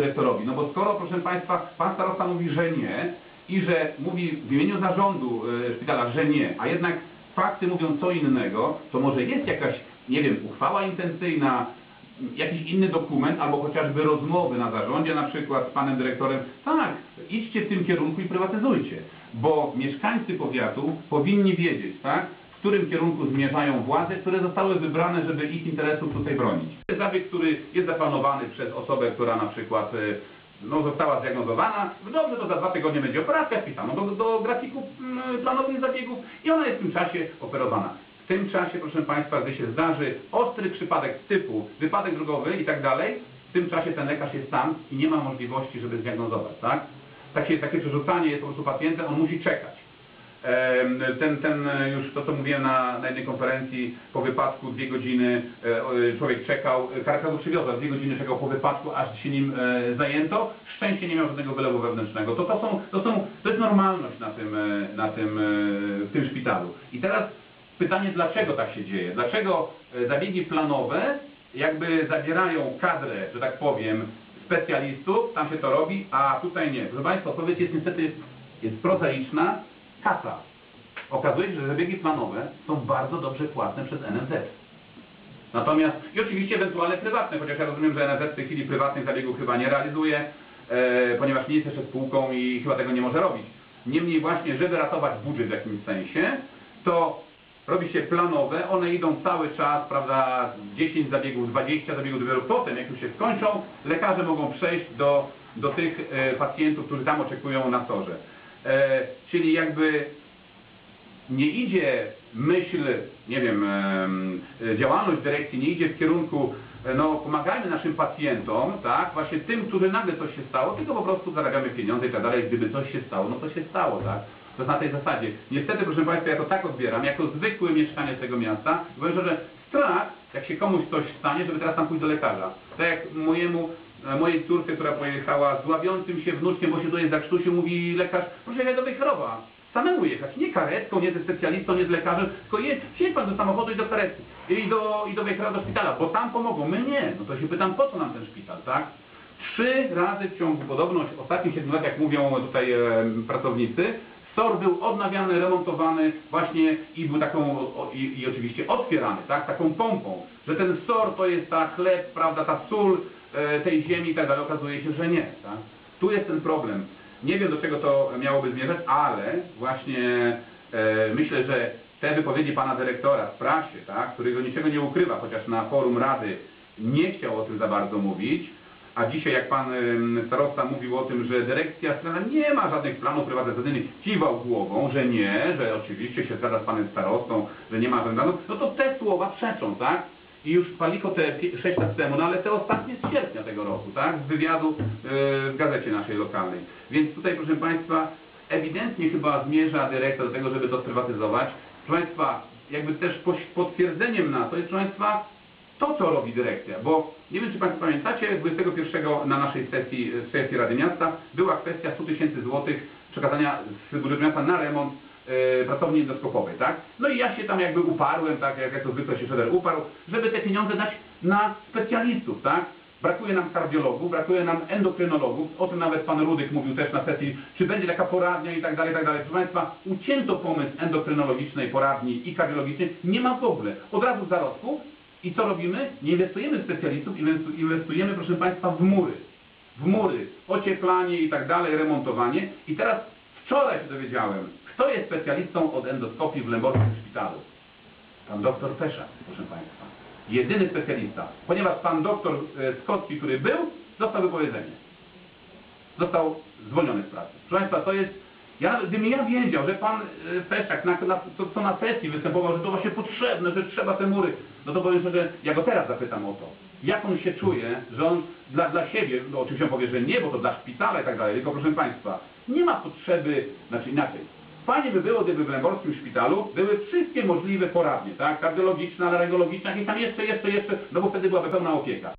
dyrektorowi. No bo skoro, proszę Państwa, Pan starosta mówi, że nie i że mówi w imieniu zarządu e, szpitala, że nie, a jednak fakty mówią co innego, to może jest jakaś, nie wiem, uchwała intencyjna, jakiś inny dokument, albo chociażby rozmowy na zarządzie, na przykład z panem dyrektorem, tak, idźcie w tym kierunku i prywatyzujcie, bo mieszkańcy powiatu powinni wiedzieć, tak, w którym kierunku zmierzają władze, które zostały wybrane, żeby ich interesów tutaj bronić. Zabieg, który jest zaplanowany przez osobę, która na przykład e, no, została zdiagnozowana, dobrze, to za dwa tygodnie będzie operacja, wpisano do, do grafików mm, planowych zabiegów i ona jest w tym czasie operowana. W tym czasie, proszę Państwa, gdy się zdarzy ostry przypadek typu wypadek drogowy i tak dalej, w tym czasie ten lekarz jest tam i nie ma możliwości, żeby zdiagnozować, tak? Takie, takie przerzucanie jest po prostu pacjentem, on musi czekać. Ten, ten e, już to, co mówiłem na, na jednej konferencji, po wypadku dwie godziny e, człowiek czekał, e, karetka go przywiozła, dwie godziny czekał po wypadku, aż się nim zajęto, szczęście nie miał żadnego wylewu wewnętrznego. To, to, są, to, są, to jest normalność na tym, na tym, w tym szpitalu. I teraz pytanie, dlaczego tak się dzieje? Dlaczego zabiegi planowe jakby zabierają kadrę, że tak powiem, specjalistów, tam się to robi, a tutaj nie. Proszę Państwa, odpowiedź jest niestety jest prozaiczna, kasa. Okazuje się, że zabiegi planowe są bardzo dobrze płatne przez NFZ. Natomiast, i oczywiście ewentualne prywatne, chociaż ja rozumiem, że NFZ w tej chwili prywatnych zabiegów chyba nie realizuje, e, ponieważ nie jest jeszcze spółką i chyba tego nie może robić. Niemniej właśnie, żeby ratować budżet w jakimś sensie, to robi się planowe, one idą cały czas, prawda, 10 zabiegów, 20 zabiegów, dopiero potem, jak już się skończą, lekarze mogą przejść do, do tych e, pacjentów, którzy tam oczekują na torze. E, czyli jakby nie idzie myśl, nie wiem, em, działalność dyrekcji nie idzie w kierunku, e, no pomagajmy naszym pacjentom, tak, właśnie tym, którzy nagle coś się stało, tylko po prostu zarabiamy pieniądze i tak dalej, gdyby coś się stało, no to się stało, tak. To jest na tej zasadzie. Niestety, proszę Państwa, ja to tak odbieram, jako zwykły mieszkaniec tego miasta, powiem że strach, jak się komuś coś stanie, żeby teraz tam pójść do lekarza. Tak jak mojemu, e, mojej córce, która pojechała z ławiącym się wnuczkiem, bo się tu jest za krztusiu, mówi lekarz, proszę jechać do Wejherowa. Samemu jechać, nie karetką, nie ze specjalistą, nie z lekarzem, tylko jedź, pan do samochodu i do karetki. I do, i do Wejherowa, do szpitala, bo tam pomogą. My nie. No to się pytam, po co nam ten szpital, tak? Trzy razy w ciągu podobno ostatnich 7 lat, jak mówią tutaj e, pracownicy, SOR był odnawiany, remontowany właśnie i był taką, i, i oczywiście otwierany, tak, taką pompą, że ten SOR to jest ta chleb, prawda, ta sól e, tej ziemi i tak dalej, okazuje się, że nie, tak. Tu jest ten problem. Nie wiem do czego to miałoby zmierzać, ale właśnie e, myślę, że te wypowiedzi pana dyrektora w prasie, tak, którego niczego nie ukrywa, chociaż na forum Rady nie chciał o tym za bardzo mówić, a dzisiaj jak pan starosta mówił o tym, że dyrekcja strona nie ma żadnych planów prywatyzacyjnych, kiwał głową, że nie, że oczywiście się zgadza z panem starostą, że nie ma żadnych planów, no to te słowa przeczą, tak? I już paliko te 6 lat temu, no ale te ostatnie z sierpnia tego roku, tak? Z wywiadu yy, w gazecie naszej lokalnej. Więc tutaj, proszę państwa, ewidentnie chyba zmierza dyrektor do tego, żeby to sprywatyzować. Proszę państwa, jakby też potwierdzeniem na to jest, proszę państwa, to, co robi dyrekcja, bo nie wiem, czy Państwo pamiętacie, 21 na naszej sesji, sesji Rady Miasta była kwestia 100 tysięcy złotych przekazania z budżetu miasta na remont e, pracowni endoskopowej, tak? No i ja się tam jakby uparłem, tak jak, jak to zwykle się Szeder uparł, żeby te pieniądze dać na specjalistów, tak? Brakuje nam kardiologów, brakuje nam endokrynologów, o tym nawet pan Rudyk mówił też na sesji, czy będzie taka poradnia i tak dalej, i tak dalej. Proszę Państwa, ucięto pomysł endokrynologicznej poradni i kardiologicznej, nie ma w ogóle. Od razu w zarodku i co robimy? Nie inwestujemy w specjalistów, inwestu- inwestujemy, proszę Państwa, w mury. W mury, ocieplanie i tak dalej, remontowanie. I teraz wczoraj się dowiedziałem, kto jest specjalistą od endoskopii w Lęborskim Szpitalu. Pan doktor Feszak, proszę Państwa. Jedyny specjalista. Ponieważ pan doktor e, Skocki, który był, dostał wypowiedzenie. Został zwolniony z pracy. Proszę Państwa, to jest... Ja, gdybym ja wiedział, że pan e, Feszak, na, na, to, co na sesji występował, że to właśnie potrzebne, że trzeba te mury, no to powiem szczerze, ja go teraz zapytam o to. Jak on się czuje, że on dla, dla siebie, no oczywiście on powie, że nie, bo to dla szpitala i tak dalej, tylko proszę Państwa, nie ma potrzeby, znaczy inaczej, Fajnie by było, gdyby w Lęborskim Szpitalu były wszystkie możliwe poradnie, tak? Kardiologiczne, alergologiczne, i tam jeszcze, jeszcze, jeszcze, no bo wtedy byłaby pełna opieka.